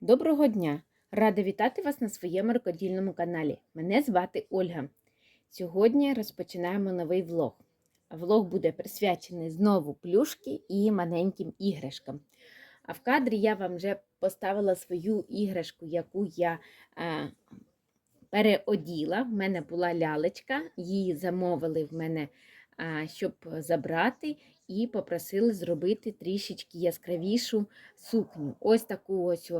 Доброго дня! Рада вітати вас на своєму рукодільному каналі. Мене звати Ольга. Сьогодні розпочинаємо новий влог. Влог буде присвячений знову плюшки і маленьким іграшкам. А в кадрі я вам вже поставила свою іграшку, яку я е, переоділа. В мене була лялечка, її замовили в мене, е, щоб забрати, і попросили зробити трішечки яскравішу сукню. Ось таку ось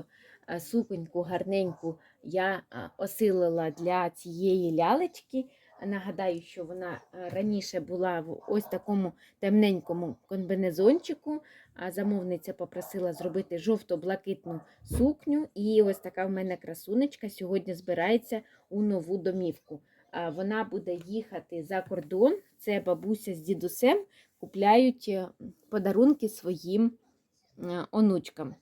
е, суконьку гарненьку я е, осилила для цієї лялечки. Нагадаю, що вона е, раніше була в ось такому темненькому комбінезончику. А замовниця попросила зробити жовто-блакитну сукню. І ось така в мене красунечка сьогодні збирається у нову домівку. Вона буде їхати за кордон. Це бабуся з дідусем купляють е, подарунки своїм е, онучкам.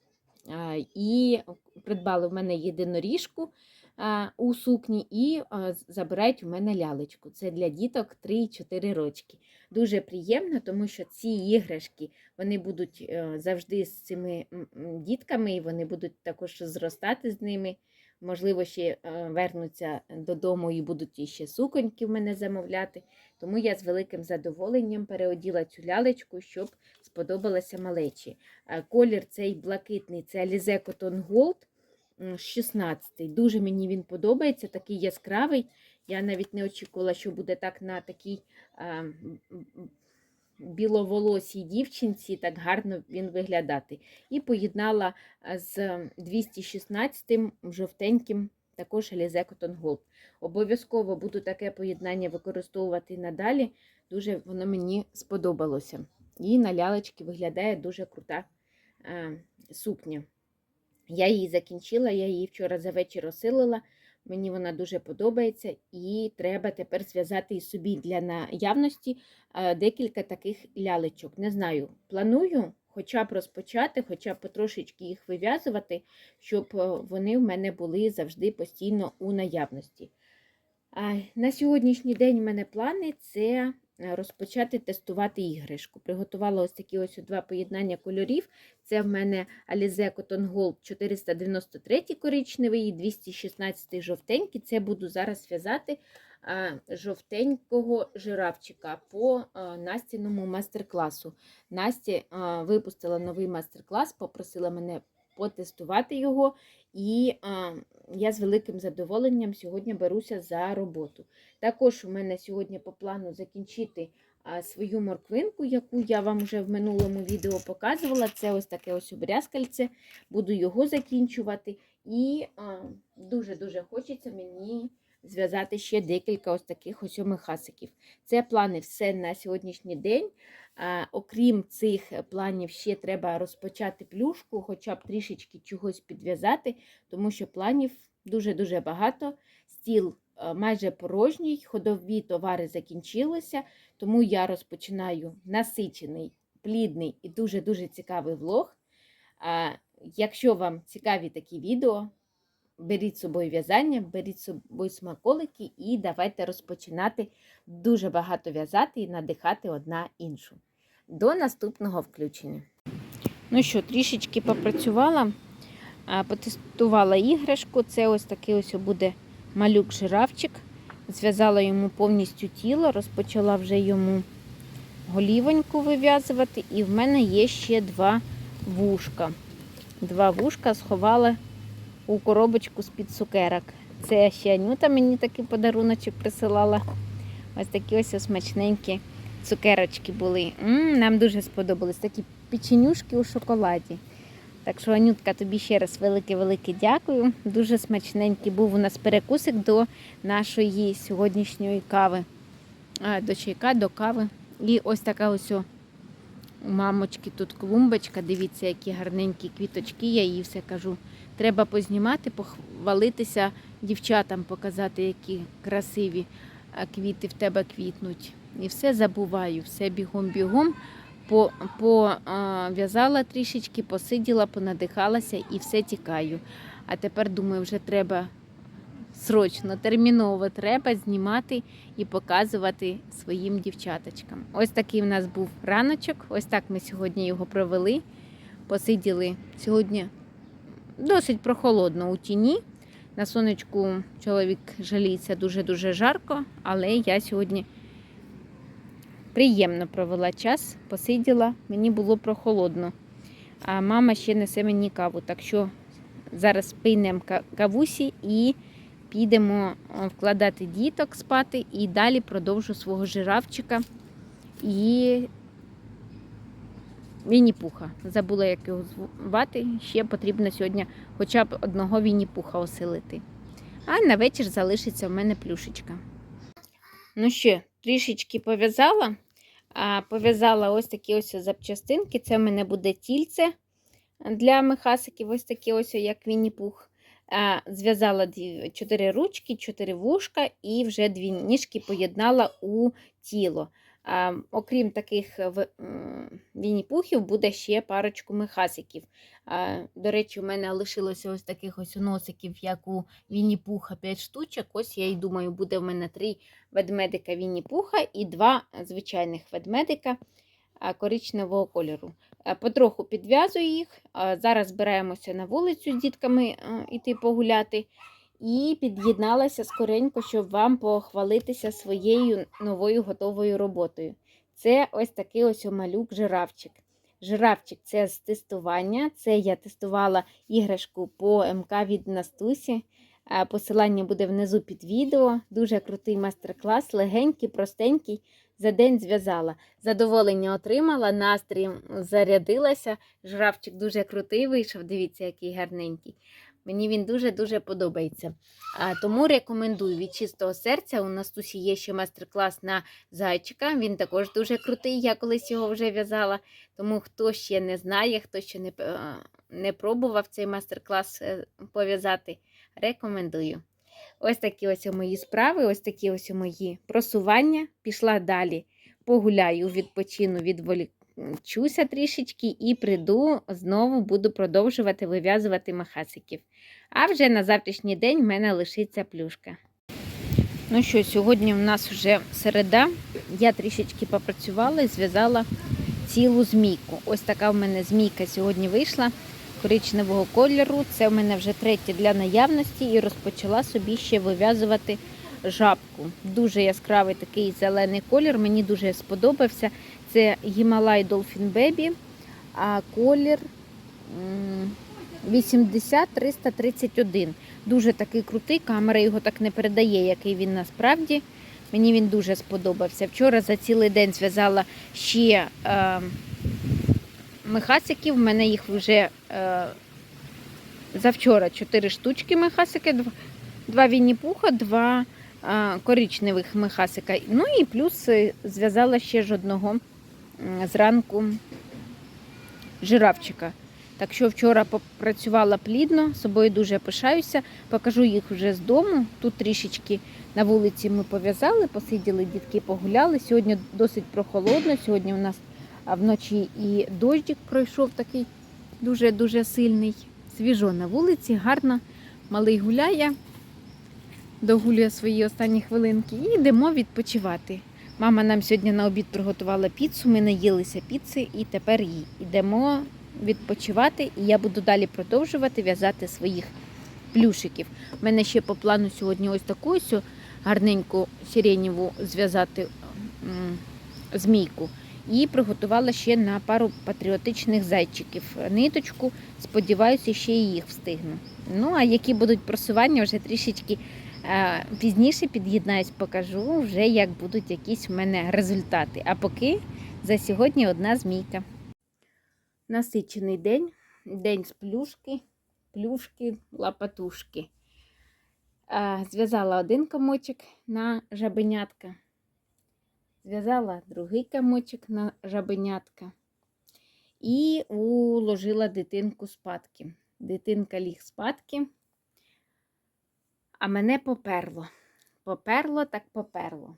І придбали в мене єдиноріжку у сукні і забирають у мене лялечку. Це для діток 3-4 рочки. Дуже приємно, тому що ці іграшки вони будуть е, завжди з цими дітками, і вони будуть також зростати з ними. Можливо, ще е, вернуться додому і будуть іще суконьки в мене замовляти. Тому я з великим задоволенням переоділа цю лялечку, щоб сподобалася малечі. Е, Колір цей блакитний це Alize Cotton Gold м, 16. Дуже мені він подобається, такий яскравий. Я навіть не очікувала, що буде так на такій м, біловолосій дівчинці так гарно він виглядати. І поєднала з 216 жовтеньким також Alize Cotton Gold. Обов'язково буду таке поєднання використовувати надалі. Дуже воно мені сподобалося. І на лялечки виглядає дуже крута е, сукня. Я її закінчила, я її вчора за вечір осилила. Мені вона дуже подобається, і треба тепер зв'язати і собі для наявності е, декілька таких лялечок. Не знаю, планую хоча б розпочати, хоча б потрошечки їх вив'язувати, щоб е, вони в мене були завжди постійно у наявності. На сьогоднішній день в мене плани це розпочати тестувати іграшку. Приготувала ось такі ось два поєднання кольорів. Це в мене Alize Cotton Gold 493 коричневий і 216 жовтенький. Це буду зараз в'язати жовтенького жирафчика по Настіному майстер-класу. Настя випустила новий майстер-клас, попросила мене потестувати його. І я з великим задоволенням сьогодні беруся за роботу. Також у мене сьогодні по плану закінчити свою морквинку, яку я вам вже в минулому відео показувала. Це ось таке ось обрязкальце. Буду його закінчувати. І дуже-дуже хочеться мені зв'язати ще декілька ось таких ось мехасиків. Це плани все на сьогоднішній день. Окрім цих планів, ще треба розпочати плюшку, хоча б трішечки чогось підв'язати, тому що планів дуже-дуже багато. Стіл е, майже порожній, ходові товари закінчилися, тому я розпочинаю насичений, плідний і дуже-дуже цікавий влог. Якщо вам цікаві такі відео, беріть з собою в'язання, беріть з собою смаколики і давайте розпочинати дуже багато в'язати і надихати одна іншу. До наступного включення. Ну що, трішечки попрацювала, потестувала іграшку. Це ось такий ось буде малюк-жирафчик. Зв'язала йому повністю тіло, розпочала вже йому голівоньку вив'язувати, і в мене є ще два вушка. Два вушка сховала у коробочку з-під цукерок. Це ще Анюта мені такий подаруночок присилала. Ось такі ось смачненькі цукерочки були. м нам дуже сподобались такі печенюшки у шоколаді. Так що, Анютка, тобі ще раз велике-велике дякую. Дуже смачненький був у нас перекусик до нашої сьогоднішньої кави. А, до чайка, до кави. І ось така ось у мамочки тут клумбочка. Дивіться, які гарненькі квіточки. Я їй все кажу. Треба познімати, похвалитися дівчатам, показати, які красиві квіти в тебе квітнуть. І все забуваю, все бігом-бігом. По, по трішечки, посиділа, понадихалася і все тікаю. А тепер думаю, вже треба срочно, терміново треба знімати і показувати своїм дівчаточкам. Ось такий в нас був раночок. Ось так ми сьогодні його провели. Посиділи сьогодні досить прохолодно у тіні. На сонечку чоловік жаліється дуже-дуже жарко, але я сьогодні приємно провела час, посиділа, мені було прохолодно. А мама ще несе мені каву. Так що зараз пийнемо кавусі і підемо вкладати діток спати і далі продовжу свого жирафчика і Вінні-Пуха. Забула, як його звати. Ще потрібно сьогодні хоча б одного Вінні-Пуха оселити. А на вечір залишиться в мене плюшечка. Ну що, трішечки пов'язала. А, пов'язала ось такі ось запчастинки. Це в мене буде тільце для мехасиків, ось такі ось, як Вінні-Пух. Зв'язала дві, чотири ручки, чотири вушка і вже дві ніжки поєднала у тіло. А, окрім таких в- м, вінні-пухів, буде ще парочку мехасиків. До речі, у мене лишилося ось таких ось носиків, як у Вінні-Пуха 5 штучок. Ось я і думаю, буде в мене три ведмедика Вінні-Пуха і два звичайних ведмедика коричневого кольору. Потроху підв'язую їх. Зараз збираємося на вулицю з дітками а, іти погуляти. І під'єдналася скоренько, щоб вам похвалитися своєю новою готовою роботою. Це ось такий ось малюк жирафчик. Жирафчик це з тестування. Це я тестувала іграшку по МК від Настусі. Посилання буде внизу під відео. Дуже крутий майстер-клас, легенький, простенький. За день зв'язала. Задоволення отримала, настрій зарядилася. Жирафчик дуже крутий вийшов. Дивіться, який гарненький. Мені він дуже-дуже подобається. Тому рекомендую від чистого серця. У Настусі є ще майстер-клас на зайчика. Він також дуже крутий. Я колись його вже в'язала. Тому хто ще не знає, хто ще не, не пробував цей майстер-клас е, пов'язати, рекомендую. Ось такі ось мої справи, ось такі ось мої просування. Пішла далі, погуляю, відпочину, відволічуся трішечки і прийду, знову буду продовжувати вив'язувати махасиків. А вже на завтрашній день в мене лишиться плюшка. Ну що, сьогодні в нас вже середа. Я трішечки попрацювала і зв'язала цілу змійку. Ось така в мене змійка сьогодні вийшла коричневого кольору. Це в мене вже третє для наявності і розпочала собі ще вив'язувати жабку. Дуже яскравий такий зелений колір, мені дуже сподобався. Це Himalaya Dolphin Baby, а колір м, 80-331. Дуже такий крутий, камера його так не передає, який він насправді. Мені він дуже сподобався. Вчора за цілий день зв'язала ще е, мехасиків. У мене їх вже е, завчора 4 штучки мехасики, два, вінні-пуха, два е, коричневих мехасика. Ну і плюс е, зв'язала ще ж одного м, зранку жирафчика. Так що вчора попрацювала плідно, собою дуже пишаюся. Покажу їх вже з дому. Тут трішечки на вулиці ми пов'язали, посиділи, дітки погуляли. Сьогодні досить прохолодно. Сьогодні у нас вночі і дощик пройшов такий дуже-дуже сильний. Свіжо на вулиці, гарно. Малий гуляє, догулює свої останні хвилинки і йдемо відпочивати. Мама нам сьогодні на обід приготувала піцу, ми наїлися піци і тепер ї- йдемо відпочивати. І я буду далі продовжувати в'язати своїх плюшиків. У мене ще по плану сьогодні ось таку ось гарненьку сиренєву зв'язати змійку. І приготувала ще на пару патріотичних зайчиків ниточку. Сподіваюся, ще і їх встигну. Ну, а які будуть просування, вже трішечки пізніше під'єднаюсь, покажу вже, як будуть якісь в мене результати. А поки за сьогодні одна змійка. Насичений день, день з плюшки, плюшки, лапатушки. Е, Зв'язала один комочок на жабенятка. Зв'язала другий комочок на жабенятка і уложила дитинку спадки. Дитинка ліг спадки, а мене поперло. Поперло так поперло.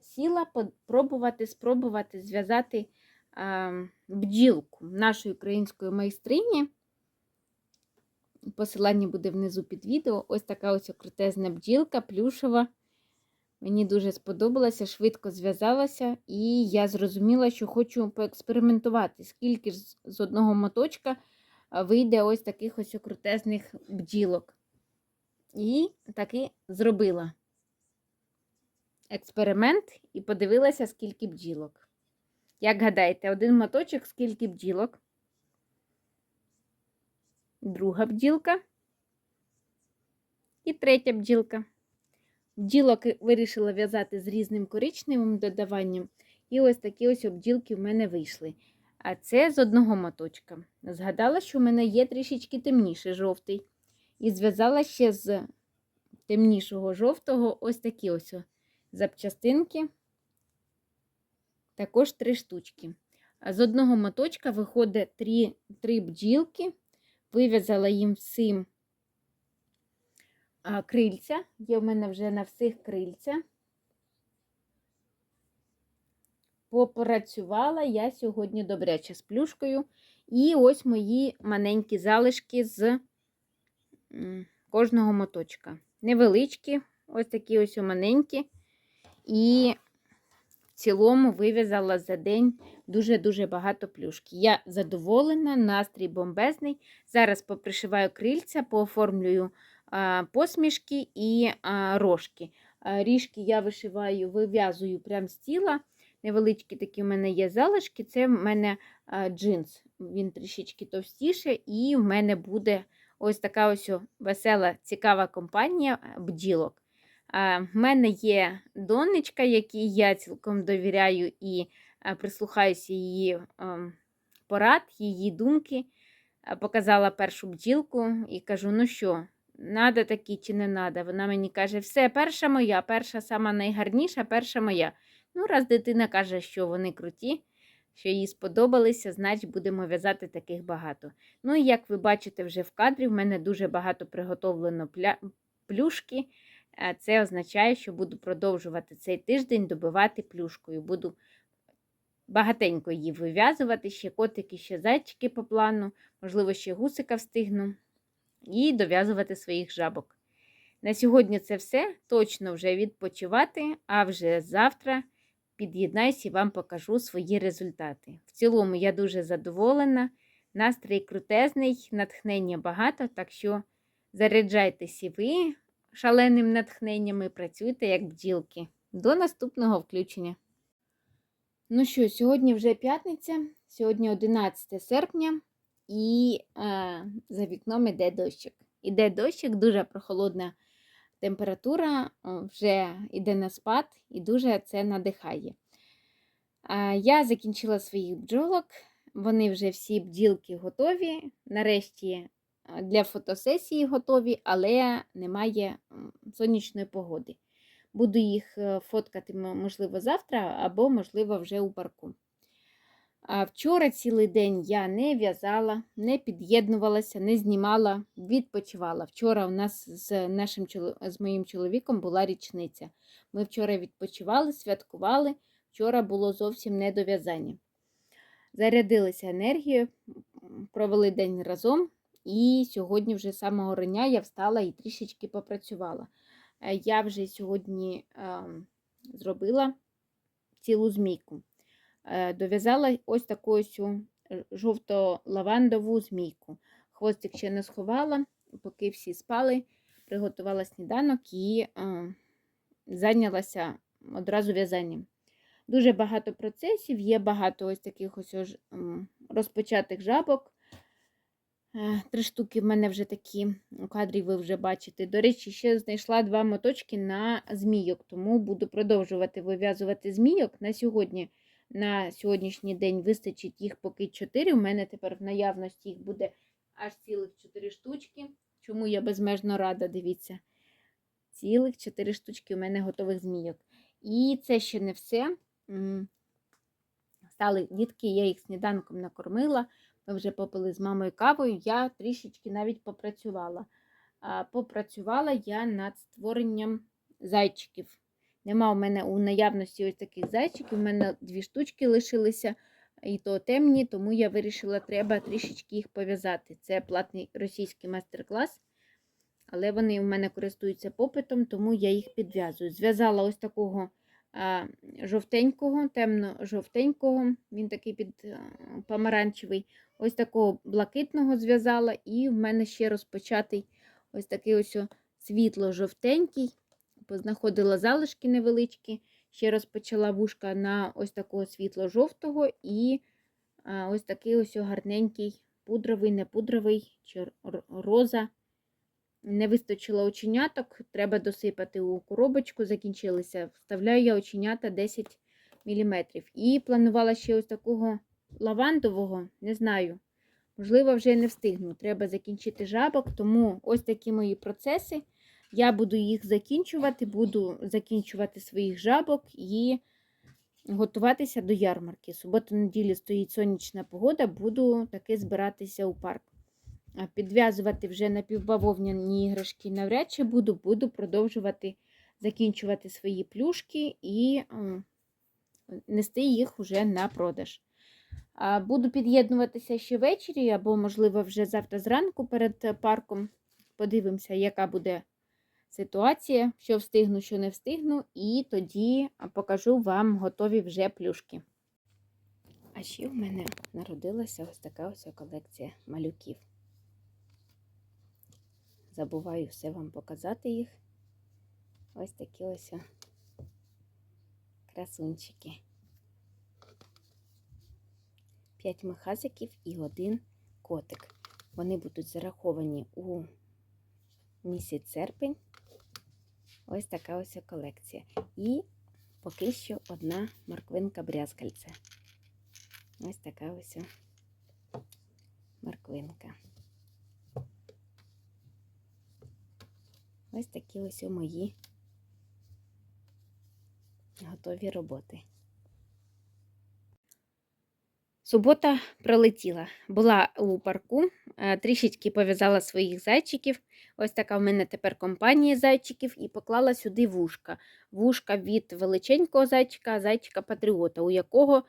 Сіла пробувати, спробувати зв'язати бджілку нашої української майстрині. Посилання буде внизу під відео. Ось така ось крутезна бджілка, плюшева. Мені дуже сподобалося, швидко зв'язалася, і я зрозуміла, що хочу поекспериментувати, скільки ж з одного моточка вийде ось таких ось крутезних бджілок. І таки зробила експеримент і подивилася, скільки бджілок. Як гадаєте, один моточок, скільки бджілок? Друга бджілка. І третя бджілка. Бджілок вирішила в'язати з різним коричневим додаванням. І ось такі ось обділки в мене вийшли. А це з одного моточка. Згадала, що в мене є трішечки темніший жовтий. І зв'язала ще з темнішого жовтого ось такі ось запчастинки. Також три штучки. З одного моточка виходить три, три бджілки. Вив'язала їм всім крильця. Є в мене вже на всіх крильця. Попрацювала я сьогодні добряче з плюшкою. І ось мої маленькі залишки з кожного моточка. Невеличкі, ось такі ось маленькі. І в цілому вив'язала за день дуже-дуже багато плюшки. Я задоволена, настрій бомбезний. Зараз попришиваю крильця, пооформлюю посмішки і рожки. Ріжки я вишиваю, вив'язую прямо з тіла. Невеличкі такі в мене є залишки, це в мене джинс. Він трішечки товстіше, і в мене буде ось така ось весела, цікава компанія бджілок. А, в мене є донечка, якій я цілком довіряю і а, прислухаюся її а, порад, її думки. А, показала першу бджілку і кажу: ну що, надо такі чи не надо? Вона мені каже, все, перша моя, перша сама найгарніша, перша моя. Ну, раз дитина каже, що вони круті, що їй сподобалися, значить будемо в'язати таких багато. Ну і як ви бачите вже в кадрі, в мене дуже багато приготовлено плюшки. Це означає, що буду продовжувати цей тиждень добивати плюшкою. Буду багатенько її вив'язувати, ще котики, ще зайчики по плану, можливо, ще гусика встигну, і дов'язувати своїх жабок. На сьогодні це все. Точно вже відпочивати, а вже завтра під'єднаюся і вам покажу свої результати. В цілому, я дуже задоволена, настрій крутезний, натхнення багато, так що заряджайтеся ви шаленим натхненням і працюйте як бджілки. До наступного включення. Ну що, сьогодні вже п'ятниця, сьогодні 11 серпня, і е, за вікном іде дощик. Іде дощик, дуже прохолодна температура, вже йде на спад і дуже це надихає. Е, я закінчила своїх бджолок, вони вже всі бджілки готові. Нарешті для фотосесії готові, але немає сонячної погоди. Буду їх е, фоткати, можливо, завтра або, можливо, вже у парку. А вчора цілий день я не в'язала, не під'єднувалася, не знімала, відпочивала. Вчора у нас з нашим з моїм чоловіком була річниця. Ми вчора відпочивали, святкували, вчора було зовсім не до в'язання. Зарядилися енергією, провели день разом, і сьогодні вже з самого рання я встала і трішечки попрацювала. Е, я вже сьогодні е, зробила цілу змійку. Е, дов'язала ось таку ось жовто-лавандову змійку. Хвостик ще не сховала, поки всі спали, приготувала сніданок і е, зайнялася одразу в'язанням. Дуже багато процесів, є багато ось таких ось розпочатих жабок. Е, три штуки в мене вже такі у кадрі ви вже бачите. До речі, ще знайшла два моточки на змійок, тому буду продовжувати вив'язувати змійок. На сьогодні, на сьогоднішній день вистачить їх поки 4. У мене тепер в наявності їх буде аж цілих 4 штучки. Чому я безмежно рада, дивіться. Цілих 4 штучки у мене готових змійок. І це ще не все. Стали дітки, я їх сніданком накормила. Ми вже попили з мамою кавою, я трішечки навіть попрацювала. Попрацювала я над створенням зайчиків. Нема у мене у наявності ось таких зайчиків, у мене дві штучки лишилися, і то темні, тому я вирішила, треба трішечки їх пов'язати. Це платний російський майстер-клас, але вони у мене користуються попитом, тому я їх підв'язую. Зв'язала ось такого а, жовтенького, темно-жовтенького, він такий під а, помаранчевий, ось такого блакитного зв'язала, і в мене ще розпочатий ось такий ось світло-жовтенький. Познаходила залишки невеличкі, ще розпочала вушка на ось такого світло-жовтого і ось такий ось гарненький пудровий, не пудровий чи роза. Не вистачило оченяток, треба досипати у коробочку, закінчилися. Вставляю я оченята 10 мм. І планувала ще ось такого лавандового, не знаю. Можливо, вже не встигну. Треба закінчити жабок, тому ось такі мої процеси. Я буду їх закінчувати, буду закінчувати своїх жабок і готуватися до ярмарки. Суботу-неділю стоїть сонячна погода, буду таки збиратися у парк. Підв'язувати вже напівбавовняні іграшки навряд чи буду, буду продовжувати закінчувати свої плюшки і нести їх уже на продаж. Буду під'єднуватися ще ввечері, або, можливо, вже завтра зранку перед парком. Подивимося, яка буде ситуація, що встигну, що не встигну, і тоді покажу вам готові вже плюшки. А ще в мене народилася ось така ось колекція малюків. Забуваю все вам показати їх. Ось такі ось красунчики. П'ять мехазиків і один котик. Вони будуть зараховані у місяць серпень. Ось така ось колекція. І поки що одна морквинка брязкальце. Ось така ось морквинка. Ось такі ось мої готові роботи. Субота пролетіла. Була у парку, е, трішечки пов'язала своїх зайчиків. Ось така в мене тепер компанія зайчиків, і поклала сюди вушка. Вушка від величенького зайчика, зайчика патріота, у якого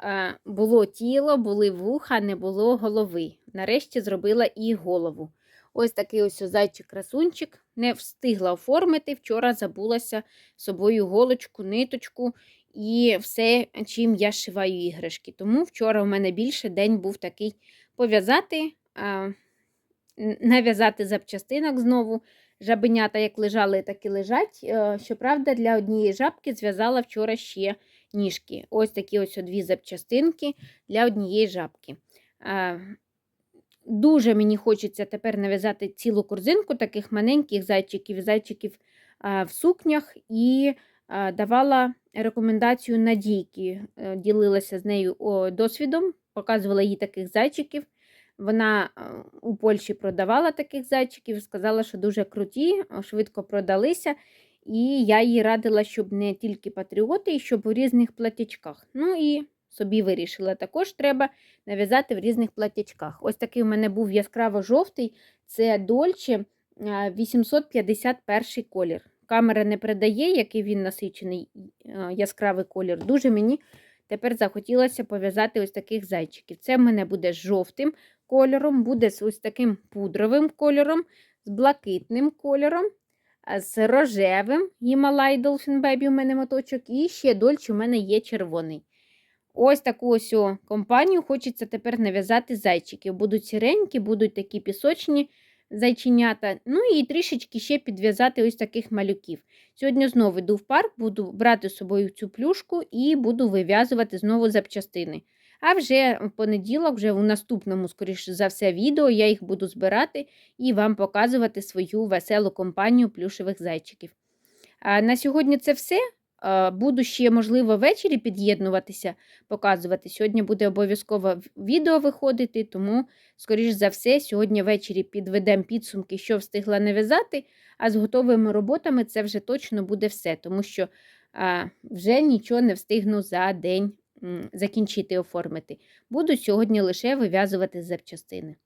е, було тіло, були вуха, не було голови. Нарешті зробила і голову. Ось такий ось зайчик-красунчик. Не встигла оформити. Вчора забулася собою голочку, ниточку і все, чим я шиваю іграшки. Тому вчора у мене більше день був такий пов'язати, нав'язати запчастинок знову. Жабенята як лежали, так і лежать. Е, Щоправда, для однієї жабки зв'язала вчора ще ніжки. Ось такі ось дві запчастинки для однієї жабки. Дуже мені хочеться тепер нав'язати цілу корзинку таких маленьких зайчиків, зайчиків в сукнях і давала рекомендацію Надійки. Е, Ділилася з нею досвідом, показувала їй таких зайчиків. Вона е, у Польщі продавала таких зайчиків, сказала, що дуже круті, швидко продалися. І я їй радила, щоб не тільки патріоти, і щоб у різних платячках. Ну і собі вирішила, також треба нав'язати в різних платячках. Ось такий у мене був яскраво-жовтий, це Дольче 851 колір. Камера не передає, який він насичений е, яскравий колір. Дуже мені тепер захотілося пов'язати ось таких зайчиків. Це в мене буде з жовтим кольором, буде з ось таким пудровим кольором, з блакитним кольором, з рожевим Гімалай Dolphin Baby у мене моточок, і ще дольче у мене є червоний. Ось таку ось компанію хочеться тепер нав'язати зайчиків. Будуть сіренькі, будуть такі пісочні зайченята. Ну і трішечки ще підв'язати ось таких малюків. Сьогодні знову йду в парк, буду брати з собою цю плюшку і буду вив'язувати знову запчастини. А вже в понеділок, вже у наступному, скоріше за все, відео я їх буду збирати і вам показувати свою веселу компанію плюшевих зайчиків. А на сьогодні це все. Е, Буду ще, можливо, ввечері під'єднуватися, показувати. Сьогодні буде обов'язково відео виходити, тому, скоріш за все, сьогодні ввечері підведемо підсумки, що встигла нав'язати, а з готовими роботами це вже точно буде все, тому що а, вже нічого не встигну за день закінчити оформити. Буду сьогодні лише вив'язувати запчастини.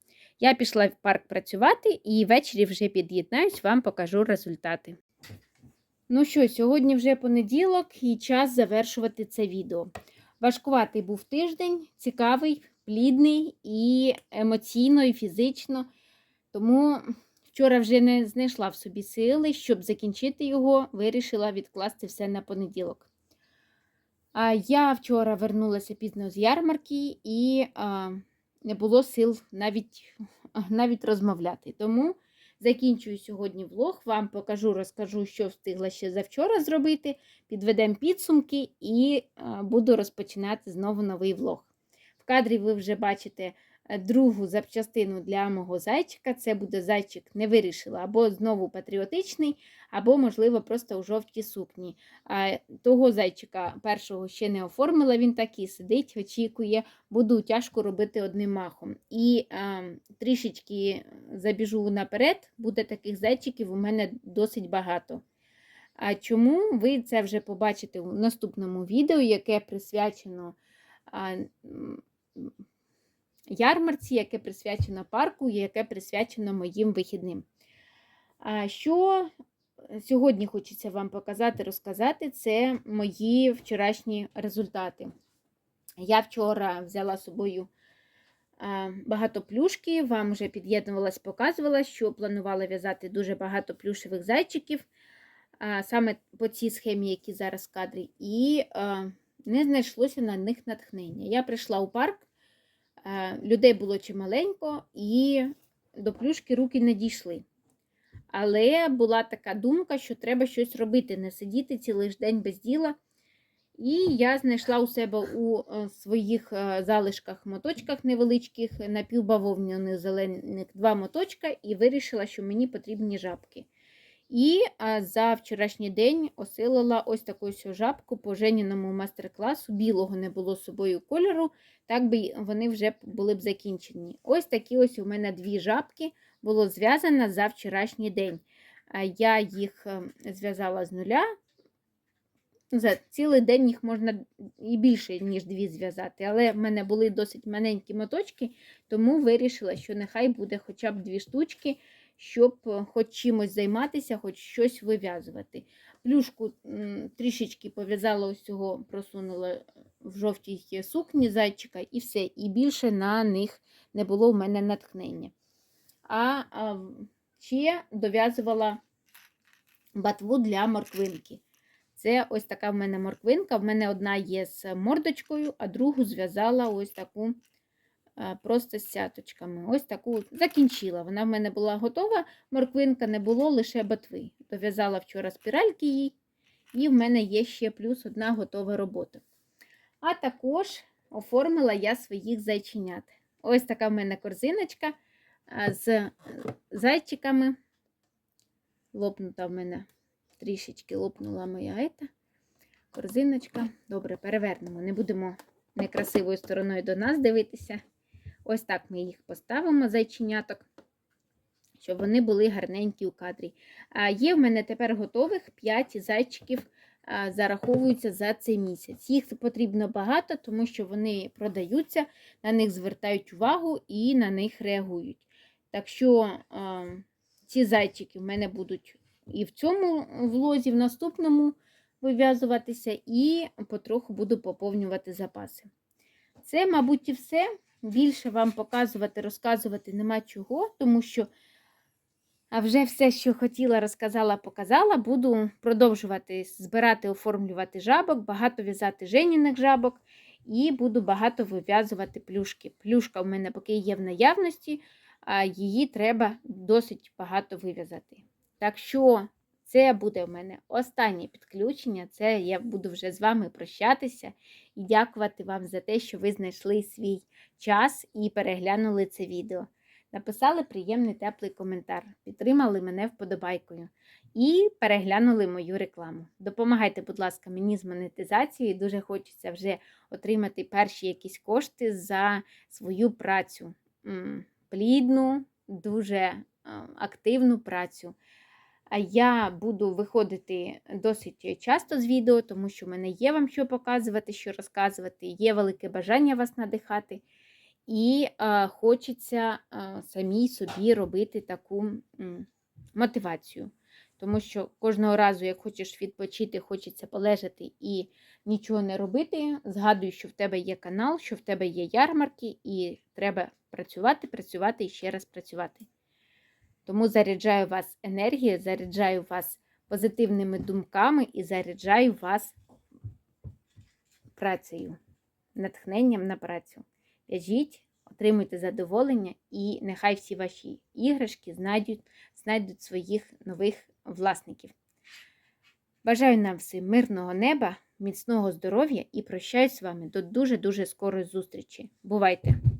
Я пішла в парк працювати і ввечері вже під'єднаюсь, вам покажу результати. Ну що, сьогодні вже понеділок і час завершувати це відео. Важкуватий був тиждень, цікавий, плідний і емоційно, і фізично. Тому вчора вже не знайшла в собі сили, щоб закінчити його, вирішила відкласти все на понеділок. А, Я вчора вернулася пізно з ярмарки і а, не було сил навіть, навіть розмовляти. Тому закінчую сьогодні влог, вам покажу, розкажу, що встигла ще завчора зробити. Підведемо підсумки і буду розпочинати знову новий влог. В кадрі ви вже бачите е, другу запчастину для мого зайчика. Це буде зайчик не вирішила, або знову патріотичний, або, можливо, просто у жовтій сукні. Того зайчика першого ще не оформила, він так і сидить, очікує, буду тяжко робити одним махом. І а, трішечки забіжу наперед, буде таких зайчиків у мене досить багато. А чому ви це вже побачите у наступному відео, яке присвячено ярмарці, яке присвячено парку, яке присвячено моїм вихідним. А що сьогодні хочеться вам показати, розказати, це мої вчорашні результати. Я вчора взяла з собою багато плюшки, вам вже під'єднувалась, показувала, що планувала в'язати дуже багато плюшевих зайчиків, саме по цій схемі, які зараз в кадрі, і не знайшлося на них натхнення. Я прийшла у парк, людей було чималенько, і до плюшки руки не дійшли. Але була така думка, що треба щось робити, не сидіти цілий день без діла. І я знайшла у себе у е, своїх е, залишках моточках невеличких напівбавовняних зелених два моточка, і вирішила, що мені потрібні жабки. І за вчорашній день осилила ось таку жабку по Женіному майстер-класу. Білого не було з собою кольору, так би вони вже були б закінчені. Ось такі ось у мене дві жабки було зв'язано за вчорашній день. Я їх е, зв'язала з нуля. За цілий день їх можна і більше, ніж дві зв'язати. Але в мене були досить маленькі моточки, тому вирішила, що нехай буде хоча б дві штучки, щоб е, хоч чимось займатися, хоч щось вив'язувати. Плюшку трішечки пов'язала ось цього, просунула в жовтій сукні зайчика, і все. І більше на них не було в мене натхнення. А ще дов'язувала батву для морквинки. Це ось така в мене морквинка. В мене одна є з мордочкою, а другу зв'язала ось таку просто з сяточками. Ось таку закінчила. Вона в мене була готова, морквинка не було лише батви. Дов'язала вчора спіральки їй, і в мене є ще плюс одна готова робота. А також оформила я своїх зайченят. Ось така в мене корзиночка з зайчиками. Лопнута в мене трішечки лопнула моя ета. Корзиночка. Добре, перевернемо. Не будемо некрасивою стороною до нас дивитися. Ось так ми їх поставимо, зайченяток, щоб вони були гарненькі у кадрі. А Є в мене тепер готових 5 зайчиків, зараховуються за цей місяць. Їх потрібно багато, тому що вони продаються, на них звертають увагу і на них реагують. Так що ці зайчики в мене будуть і в цьому влозі, в наступному вив'язуватися, і потроху буду поповнювати запаси. Це, мабуть, і все. Більше вам показувати, розказувати нема чого, тому що вже все, що хотіла, розказала, показала. Буду продовжувати збирати, оформлювати жабок, багато в'язати женіних жабок і буду багато вив'язувати плюшки. Плюшка в мене поки є в наявності, а її треба досить багато вив'язати. Так що це буде в мене останнє підключення. Це я буду вже з вами прощатися і дякувати вам за те, що ви знайшли свій час і переглянули це відео. Написали приємний теплий коментар, підтримали мене вподобайкою і переглянули мою рекламу. Допомагайте, будь ласка, мені з монетизацією. Дуже хочеться вже отримати перші якісь кошти за свою працю. Плідну, дуже активну працю. Я буду виходити досить часто з відео, тому що в мене є вам що показувати, що розказувати, є велике бажання вас надихати. І е, хочеться е, самій собі робити таку м, мотивацію. Тому що кожного разу, як хочеш відпочити, хочеться полежати і нічого не робити. Згадую, що в тебе є канал, що в тебе є ярмарки, і треба працювати, працювати і ще раз працювати. Тому заряджаю вас енергією, заряджаю вас позитивними думками і заряджаю вас працею, натхненням на працю. В'яжіть, отримуйте задоволення, і нехай всі ваші іграшки знайдуть, знайдуть своїх нових власників. Бажаю нам всім мирного неба, міцного здоров'я і прощаюсь з вами до дуже-дуже скорої зустрічі. Бувайте!